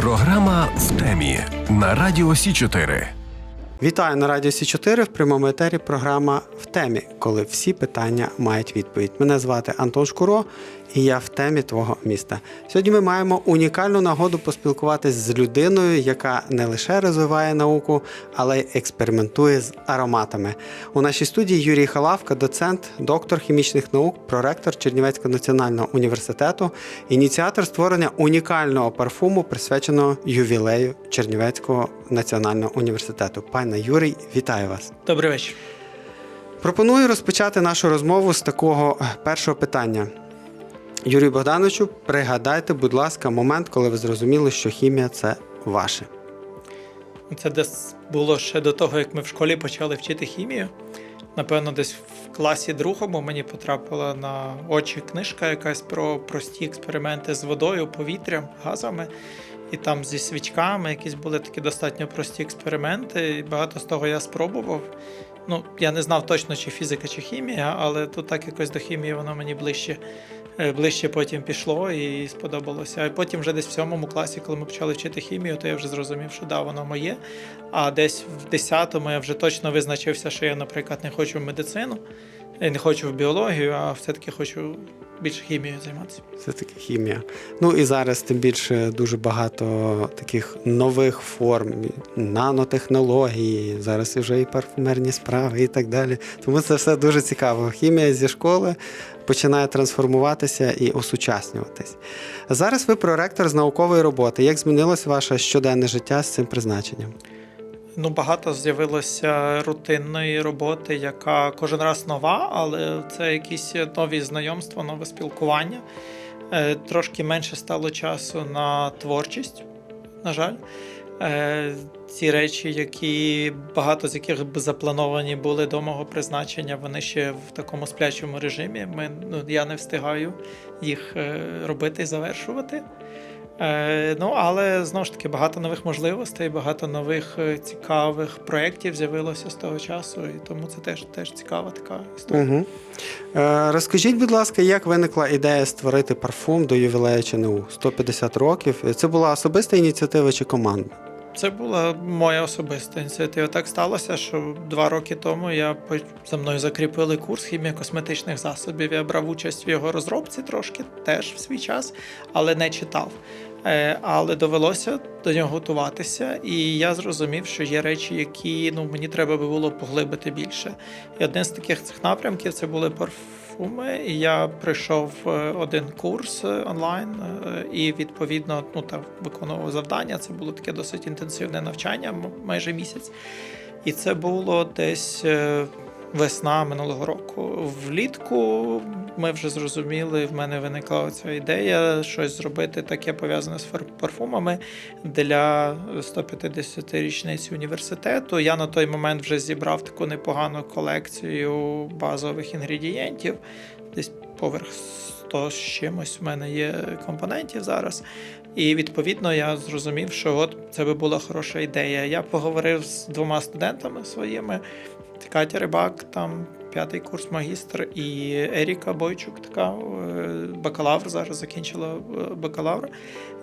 Програма в темі на радіо Сі 4 Вітаю на радіо Сі 4 в прямому етері. Програма в темі, коли всі питання мають відповідь. Мене звати Антон Шкуро, і я в темі твого міста. Сьогодні ми маємо унікальну нагоду поспілкуватись з людиною, яка не лише розвиває науку, але й експериментує з ароматами. У нашій студії Юрій Халавка, доцент, доктор хімічних наук, проректор Чернівецького національного університету, ініціатор створення унікального парфуму, присвяченого ювілею Чернівецького національного університету. Пане Юрій, вітаю вас. Добрий вечір. Пропоную розпочати нашу розмову з такого першого питання. Юрію Богдановичу, пригадайте, будь ласка, момент, коли ви зрозуміли, що хімія це ваше. Це десь було ще до того, як ми в школі почали вчити хімію. Напевно, десь в класі другому мені потрапила на очі книжка якась про прості експерименти з водою, повітрям, газами. І там зі свічками якісь були такі достатньо прості експерименти. І багато з того я спробував. Ну, я не знав точно, чи фізика, чи хімія, але тут так якось до хімії воно мені ближче, е, ближче потім пішло і сподобалося. А потім вже десь в сьомому класі, коли ми почали вчити хімію, то я вже зрозумів, що да, воно моє. А десь в 10-му я вже точно визначився, що я, наприклад, не хочу в медицину, і не хочу в біологію, а все-таки хочу більше хімією займатися. Це таки хімія. Ну і зараз тим більше дуже багато таких нових форм, нанотехнології, зараз вже і парфумерні справи, і так далі. Тому це все дуже цікаво. Хімія зі школи починає трансформуватися і осучаснюватись. Зараз ви проректор з наукової роботи. Як змінилось ваше щоденне життя з цим призначенням? Ну, багато з'явилося рутинної роботи, яка кожен раз нова, але це якісь нові знайомства, нове спілкування. Е, Трошки менше стало часу на творчість, на жаль. Е, Ці речі, які багато з яких б заплановані були до мого призначення, вони ще в такому сплячому режимі. Ми, ну, я не встигаю їх е, робити і завершувати. Е, ну, але знову ж таки багато нових можливостей, багато нових е, цікавих проєктів з'явилося з того часу, і тому це теж, теж цікава така історія. Угу. Розкажіть, будь ласка, як виникла ідея створити парфум до ювілею ЧНУ 150 років? Це була особиста ініціатива чи командна? Це була моя особиста ініціатива. Так сталося, що два роки тому я за мною закріпили курс хімія косметичних засобів. Я брав участь в його розробці трошки, теж в свій час, але не читав. Е, Але довелося до нього готуватися, і я зрозумів, що є речі, які ну мені треба би було поглибити більше. І один з таких цих напрямків це були парфуми. І я прийшов е, один курс е, онлайн і відповідно ну там виконував завдання. Це було таке досить інтенсивне навчання, майже місяць. І це було десь весна минулого року. Влітку ми вже зрозуміли, в мене виникла ця ідея щось зробити таке пов'язане з парфумами для 150-річниці університету. Я на той момент вже зібрав таку непогану колекцію базових інгредієнтів, десь поверх 100 з чимось в мене є компонентів зараз. І відповідно я зрозумів, що от це би була хороша ідея. Я поговорив з двома студентами своїми: Катя Рибак, там п'ятий курс магістр, і Еріка Бойчук, така е, бакалавр, зараз закінчила е, бакалавр.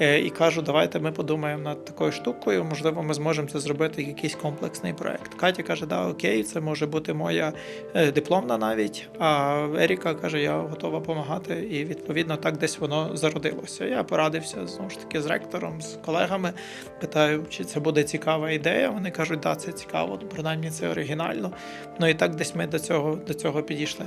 Е, І кажу, давайте ми подумаємо над такою штукою. Можливо, ми зможемо це зробити якийсь комплексний проект. Катя каже, да, окей, це може бути моя е, дипломна навіть. А Еріка каже, я готова допомагати. І відповідно так десь воно зародилося. Я порадився знову ж таки з ректором, з колегами. Питаю, чи це буде цікава ідея. Вони кажуть, да, це цікаво, принаймні це оригінально. Ну і так десь ми до цього, до цього підійшли.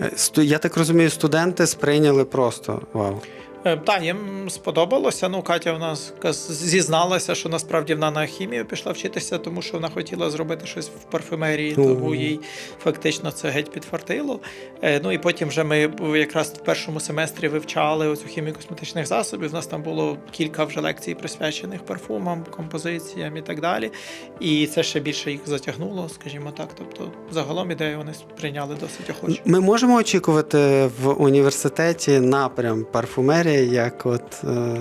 Е, Я так розумію, студенти сприйняли просто вау. Е, Так, їм сподобалося. Ну, Катя в нас зізналася, що насправді вона на хімію пішла вчитися, тому що вона хотіла зробити щось в парфюмерії, тому їй фактично це геть підфартило. Е, Ну і потім вже ми якраз в першому семестрі вивчали оцю хімію косметичних засобів. У нас там було кілька вже лекцій присвячених парфумам, композиціям і так далі. І це ще більше їх затягнуло, скажімо так. Тобто, загалом ідею вони сприйняли досить охоче. Ми можемо очікувати в університеті напрям парфумерія історія, як от е,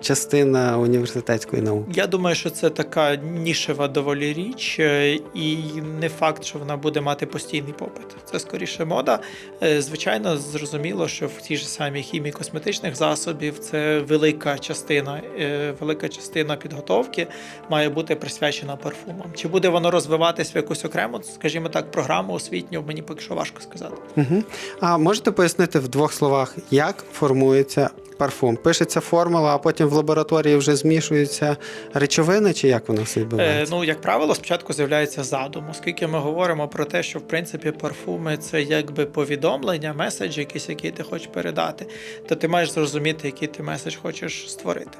частина університетської науки. Я думаю, що це така нішева доволі річ, е, і не факт, що вона буде мати постійний попит. Це скоріше мода. Е, Звичайно, зрозуміло, що в тій ж самій хімії косметичних засобів це велика частина, е, велика частина підготовки має бути присвячена парфумам. Чи буде воно розвиватись в якусь окрему, скажімо так, програму освітню, мені поки що важко сказати. Угу. А можете пояснити в двох словах, як формується парфум? Пишеться формула, а потім в лабораторії вже змішуються речовини, чи як воно все Е, ну, як правило, спочатку з'являється задум, оскільки ми говоримо про те, що в принципі парфуми це якби повідомлення, меседж, якийсь, який ти хочеш передати, то ти маєш зрозуміти, який ти меседж хочеш створити.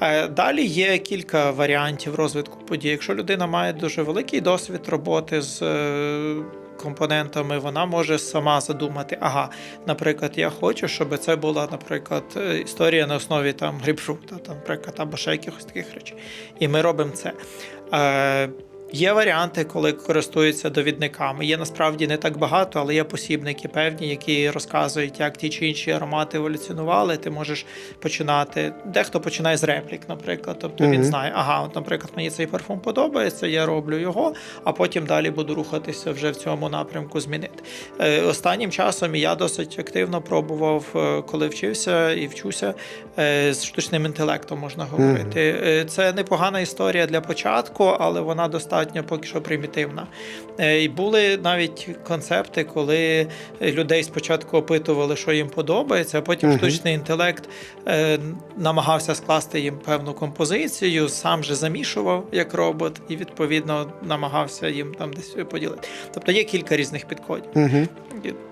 Е, далі є кілька варіантів розвитку подій. Якщо людина має дуже великий досвід роботи з. Е, Компонентами вона може сама задумати, ага, наприклад, я хочу, щоб це була, наприклад, е, історія на основі там грейпфрута, там, наприклад, або ще якихось таких речей. І ми робимо це. Є варіанти, коли користуються довідниками. Є насправді не так багато, але є посібники певні, які розказують, як ті чи інші аромати еволюціонували. Ти можеш починати. Дехто починає з реплік, наприклад. Тобто він знає, ага, от, наприклад, мені цей парфум подобається, я роблю його, а потім далі буду рухатися вже в цьому напрямку змінити. Е, Останнім часом я досить активно пробував, е, коли вчився і вчуся е, з штучним інтелектом, можна говорити. Це непогана історія для початку, але вона достатньо поки що примітивна. Е, І були навіть концепти, коли людей спочатку опитували, що їм подобається, а потім Мгм. штучний інтелект е, намагався скласти їм певну композицію, сам же замішував як робот, і відповідно намагався їм там десь поділити. Тобто є кілька різних підходів. Угу.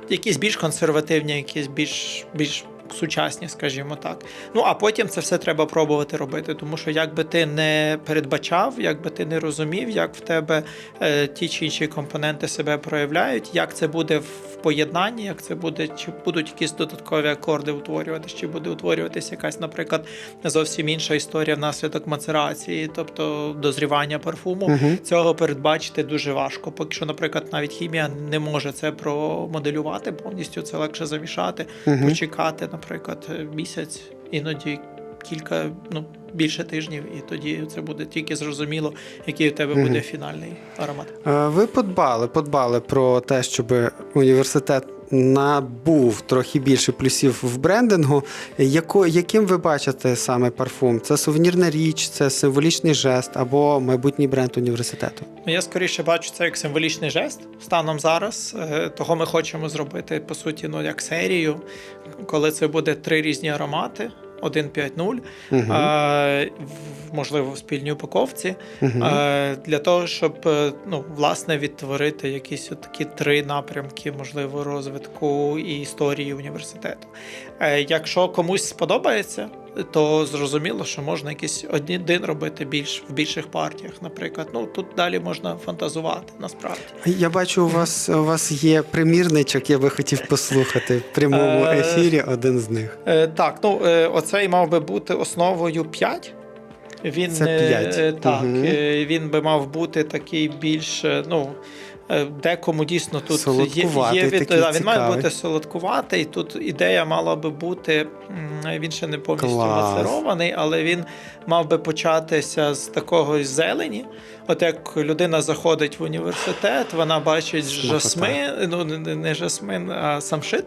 Якісь більш консервативні, якісь більш більш сучасні, скажімо так. Ну а потім це все треба пробувати робити, тому що як би ти не передбачав, як би ти не розумів, як в тебе е, ті чи інші компоненти себе проявляють, як це буде в поєднанні, як це буде, чи будуть якісь додаткові акорди утворюватися, чи буде утворюватися якась, наприклад, зовсім інша історія внаслідок мацерації, тобто дозрівання парфуму. Угу. Цього передбачити дуже важко. Поки що, наприклад, навіть хімія не може це промоделювати повністю. Це легше замішати, Угу. почекати, наприклад, місяць, іноді кілька, ну більше тижнів, і тоді це буде тільки зрозуміло, який у тебе буде фінальний аромат. Е, Ви подбали, подбали про те, щоб університет набув трохи більше плюсів в брендингу. Яко, яким ви бачите саме парфум? Це сувенірна річ, це символічний жест або майбутній бренд університету? Ну, я скоріше бачу це як символічний жест станом зараз. Е, Того ми хочемо зробити по суті, ну як серію, коли це буде три різні аромати. 1.5.0, Угу. е, в- можливо, в спільній упаковці, Угу. а, для того, щоб е, ну, власне відтворити якісь такі три напрямки, можливо, розвитку і історії університету. А, Якщо комусь сподобається, то зрозуміло, що можна якийсь один робити більш в більших партіях, наприклад. Ну тут далі можна фантазувати насправді. Я бачу, у вас у вас є примірничок, я би хотів послухати в прямому Е, ефірі один з них. Е, так, ну е, оцей мав би бути основою 5. Він Це е, п'ять. е, так, Мгм. е, він би мав бути такий більш, ну. Е, Декому дійсно тут є, є від, такий, да, він має бути солодкуватий. Тут ідея мала би бути, він ще не повністю Клас. мацерований, але він мав би початися з такого зелені. От як людина заходить в університет, вона бачить жасмин, ну не- жасмин, а самшит,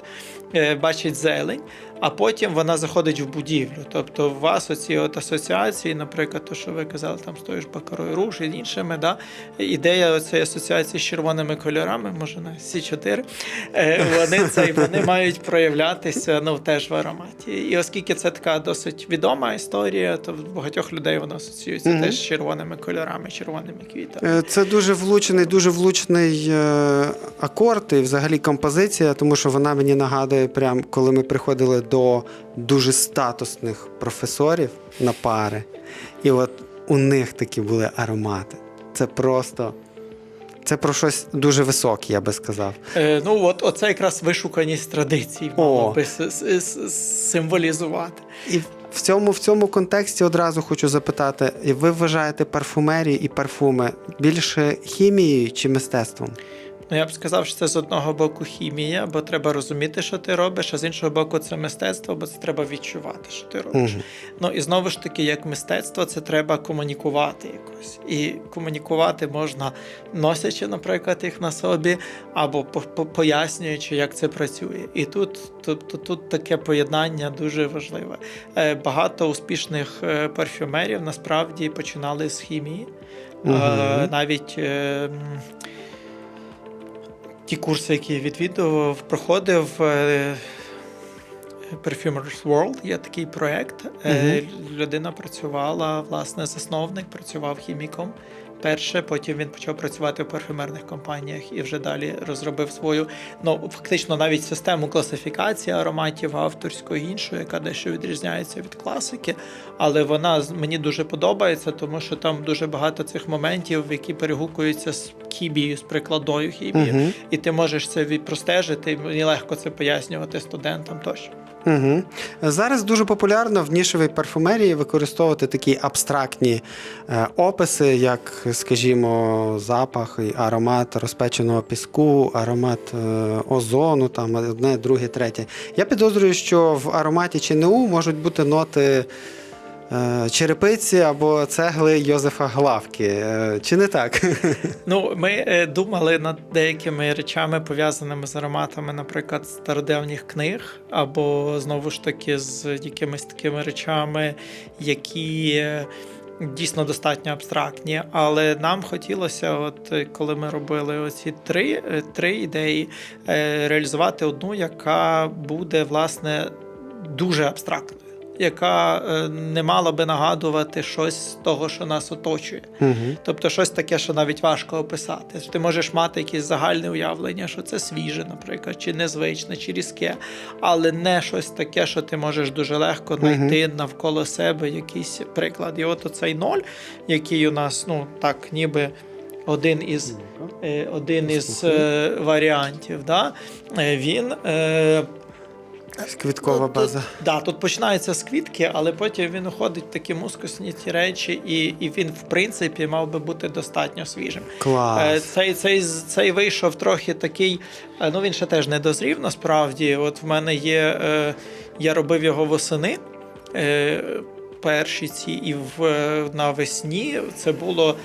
е, бачить зелень, а потім вона заходить в будівлю. Тобто у вас оці от асоціації, наприклад, то, що ви казали, там стоїш бакарою руж і іншими, да? ідея цієї асоціації з червоними кольорами, може на всі чотири, е, вони, це, вони мають проявлятися ну, теж в ароматі. І оскільки це така досить відома історія, то в багатьох людей вона асоціюється Мгм. теж з червоними кольорами, червоними квітами. Е, Це дуже влучений, дуже влучний е, акорд і взагалі композиція, тому що вона мені нагадує, прям коли ми приходили до дуже статусних професорів на пари, і от у них такі були аромати. Це просто. Це про щось дуже високе, я би сказав. Е, ну от оце якраз вишуканість традицій мало би с- с- с- символізувати. І в цьому, в цьому контексті одразу хочу запитати: ви вважаєте парфумерію і парфуми більше хімією чи мистецтвом? Ну, я б сказав, що це з одного боку хімія, бо треба розуміти, що ти робиш, а з іншого боку, це мистецтво, бо це треба відчувати, що ти робиш. Мгм. Ну і знову ж таки, як мистецтво, це треба комунікувати якось. І комунікувати можна носячи, наприклад, їх на собі, або по- по- пояснюючи, як це працює. І тут, тобто, тут таке поєднання дуже важливе. Е, Багато успішних е, парфюмерів насправді починали з хімії. Е, Навіть е, м, ті курси, які я відвідував, проходив. е, Perfumers World є такий проект. Е, Людина працювала, власне, засновник працював хіміком. Перше, потім він почав працювати в парфюмерних компаніях і вже далі розробив свою, ну фактично навіть систему класифікації ароматів авторської іншої, яка дещо відрізняється від класики. Але вона мені дуже подобається, тому що там дуже багато цих моментів, які перегукуються з хімією, з прикладною хімією, Мгм. і ти можеш це від- простежити. і Мені легко це пояснювати студентам тощо. Угу. Зараз дуже популярно в нішевій парфумерії використовувати такі абстрактні е, описи, як, скажімо, запах і аромат розпеченого піску, аромат е, озону, там одне, друге, третє. Я підозрюю, що в ароматі ЧНУ можуть бути ноти. Е, Черепиці або цегли Йозефа Главки. Е, Чи не так? Ну, ми е, думали над деякими речами, пов'язаними з ароматами, наприклад, стародавніх книг, або знову ж таки з якимись такими речами, які. Дійсно достатньо абстрактні, але нам хотілося, от коли ми робили оці три, три ідеї, реалізувати одну, яка буде власне дуже абстрактною, яка е, не мала би нагадувати щось з того, що нас оточує. Угу. Тобто щось таке, що навіть важко описати. Ти можеш мати якесь загальне уявлення, що це свіже, наприклад, чи незвичне, чи різке, але не щось таке, що ти можеш дуже легко знайти навколо себе якийсь приклад. І от оцей ноль, який у нас, ну так, ніби. Один із, е, один із е, варіантів, да? він Квіткова база. Тут, да, тут починаються з квітки, але потім він уходить в такі мускусні ті речі, і, і він, в принципі, мав би бути достатньо свіжим. Е, Клас. Цей, цей, цей вийшов трохи такий, е, ну він ще теж не дозрів насправді. От в мене є, е, я робив його восени. Перші ці і в навесні це було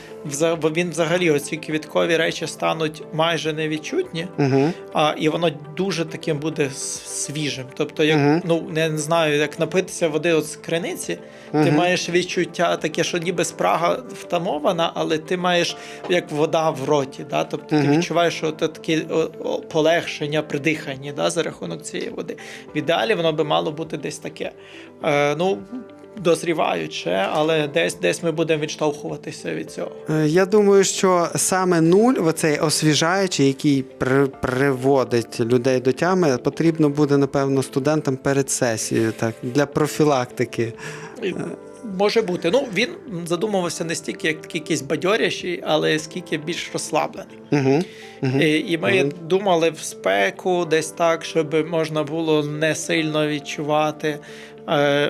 він взагалі оці квіткові речі стануть майже невідчутні, Угу. а, і воно дуже таким буде свіжим. Тобто, як Мгм. ну не, знаю, як напитися води от з криниці, ти маєш відчуття таке, що ніби спрага втамована, але ти маєш як вода в роті. Да? Тобто ти відчуваєш, що це таке полегшення при диханні да, за рахунок цієї води. В ідеалі воно би мало бути десь таке. Е, ну, дозріваюче, але десь десь ми будемо відштовхуватися від цього. Е, Я думаю, що саме нуль, оцей освіжаючий, який при, приводить людей до тями, потрібно буде, напевно, студентам перед сесією, так, для профілактики. І Може бути. Ну, він задумувався не стільки як такий якийсь бадьорящий, але скільки більш розслаблений. Угу. Угу. І, і ми Мгм. думали в спеку десь так, щоб можна було не сильно відчувати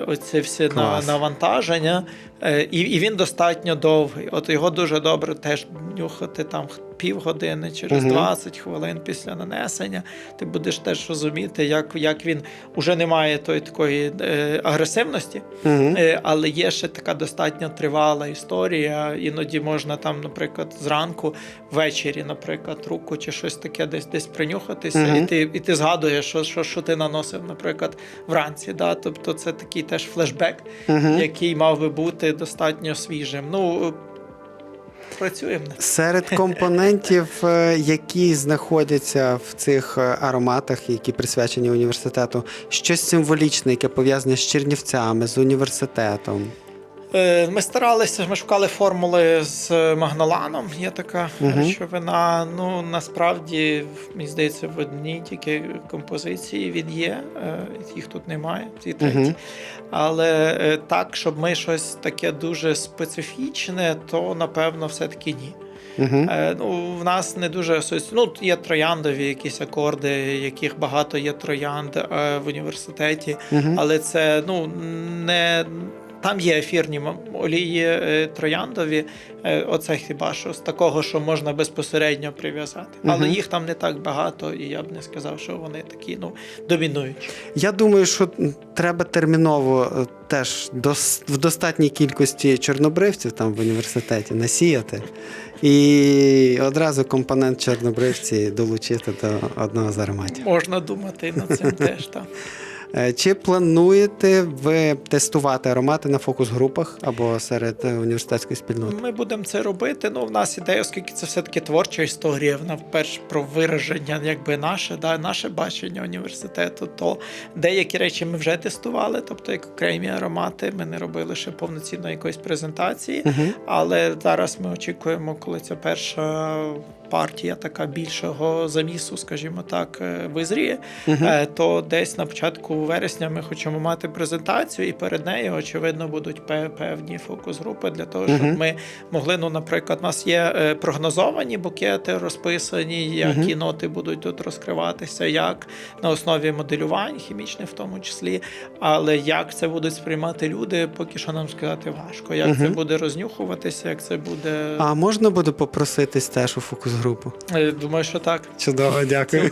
оце всі Клас. навантаження. Е, і, і він достатньо довгий. От його дуже добре теж нюхати там півгодини, через. 20 хвилин після нанесення. Ти будеш теж розуміти, як, як він уже не має тої такої е, агресивності. Угу. Е, Але є ще така достатньо тривала історія. Іноді можна там, наприклад, зранку, ввечері, наприклад, руку чи щось таке десь десь принюхатися, Мгм. і ти і ти згадуєш, що, що, що ти наносив, наприклад, вранці. Да? Тобто це такий теж флешбек, Угу. який мав би бути достатньо свіжим. Ну, працюємо Серед компонентів, е, які знаходяться в цих е, ароматах, які присвячені університету, щось символічне, яке пов'язане з Чернівцями, з університетом. Е, Ми старалися, ми шукали формули з магноланом. Є така Мгм. речовина. Ну насправді, мені здається, в одній тільки композиції він є. е, Їх тут немає, ці треті. Мгм. Але е, так, щоб ми щось таке дуже специфічне, то напевно все-таки ні. Угу. Е, ну, в нас не дуже ну, є трояндові якісь акорди, яких багато є троянд е, в університеті. Угу. Але це ну не там є ефірні олії е, трояндові. е, Оце хіба що з такого, що можна безпосередньо прив'язати. Але їх там не так багато, і я б не сказав, що вони такі ну домінуючі. Я думаю, що треба терміново е, теж в достатній кількості чорнобривців там в університеті насіяти. І одразу компонент чорнобривці долучити до одного з ароматів. Можна думати над цим теж. Так. Е, Чи плануєте ви тестувати аромати на фокус-групах або серед е, університетської спільноти? Ми будемо це робити. Ну, в нас ідея, оскільки це все-таки творча історія, вона вперше про вираження, якби наше, да, наше бачення університету, то деякі речі ми вже тестували, тобто як окремі аромати, ми не робили ще повноцінної якоїсь презентації. Угу. Але зараз ми очікуємо, коли ця перша партія така більшого замісу, скажімо так, е, визріє, е, то десь на початку вересня ми хочемо мати презентацію, і перед нею, очевидно, будуть певні фокус-групи для того, щоб Мгм. ми могли. Ну, наприклад, у нас є е, прогнозовані букети, розписані, які Мгм. ноти будуть тут розкриватися, як на основі моделювань, хімічних в тому числі. Але як це будуть сприймати люди, поки що нам сказати важко. Як це буде рознюхуватися, як це буде. А можна буде попроситись теж у фокус-групу? Е, Думаю, що так. Чудово, дякую.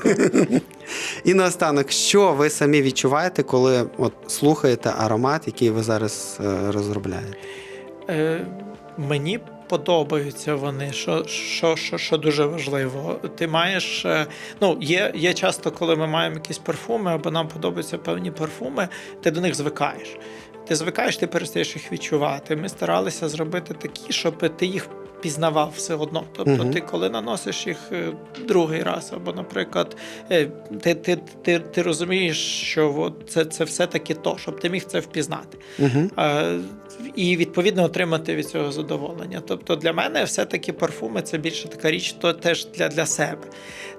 І наостанок, що ви самі відчуваєте, коли от слухаєте аромат, який ви зараз е, розробляєте? Е, Мені подобаються вони, що, що, що, що дуже важливо. Ти маєш. е, Ну, є, є часто, коли ми маємо якісь парфуми, або нам подобаються певні парфуми, ти до них звикаєш. Ти звикаєш, ти перестаєш їх відчувати. Ми старалися зробити такі, щоб ти їх пізнавав все одно. Тобто, ти коли наносиш їх е, другий раз, або, наприклад, е, ти, ти, ти, ти розумієш, що це, це все-таки то, щоб ти міг це впізнати. І відповідно отримати від цього задоволення. Тобто для мене все-таки парфуми це більше така річ, то теж для, для себе.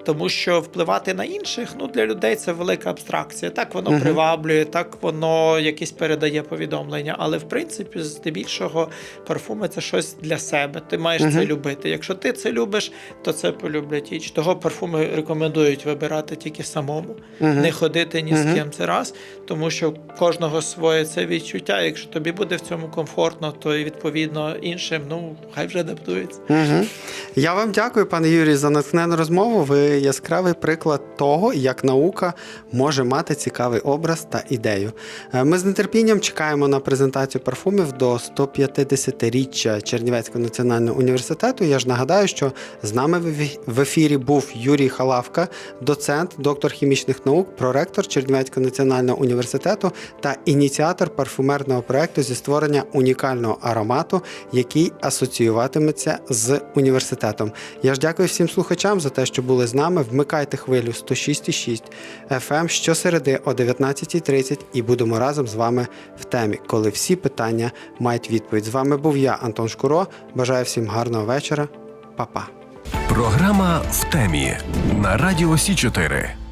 Тому що впливати на інших, ну для людей це велика абстракція. Так воно Мгм. приваблює, так воно якесь передає повідомлення. Але в принципі, здебільшого, парфуми це щось для себе. Ти маєш Мгм. це любити. Якщо ти це любиш, то це полюблять інші. Того парфуми рекомендують вибирати тільки самому не ходити ні з ким це раз, тому що кожного своє це відчуття. Якщо тобі буде в цьому комфортно, то і відповідно іншим, ну хай вже адаптується. Угу. Я вам дякую, пане Юрій, за натхнену розмову. Ви яскравий приклад того, як наука може мати цікавий образ та ідею. Е, Ми з нетерпінням чекаємо на презентацію парфумів до 150-річчя Чернівецького національного університету. Я ж нагадаю, що з нами в ефірі був Юрій Халавка, доцент, доктор хімічних наук, проректор Чернівецького національного університету та ініціатор парфумерного проекту зі створення унікального аромату, який асоціюватиметься з університетом. Я ж дякую всім слухачам за те, що були з нами. Вмикайте хвилю 106,6 FM щосереди о 19.30 і будемо разом з вами в темі, коли всі питання мають відповідь. З вами був я, Антон Шкуро. Бажаю всім гарного вечора. Па-па. Програма в темі на Радіо Сі 4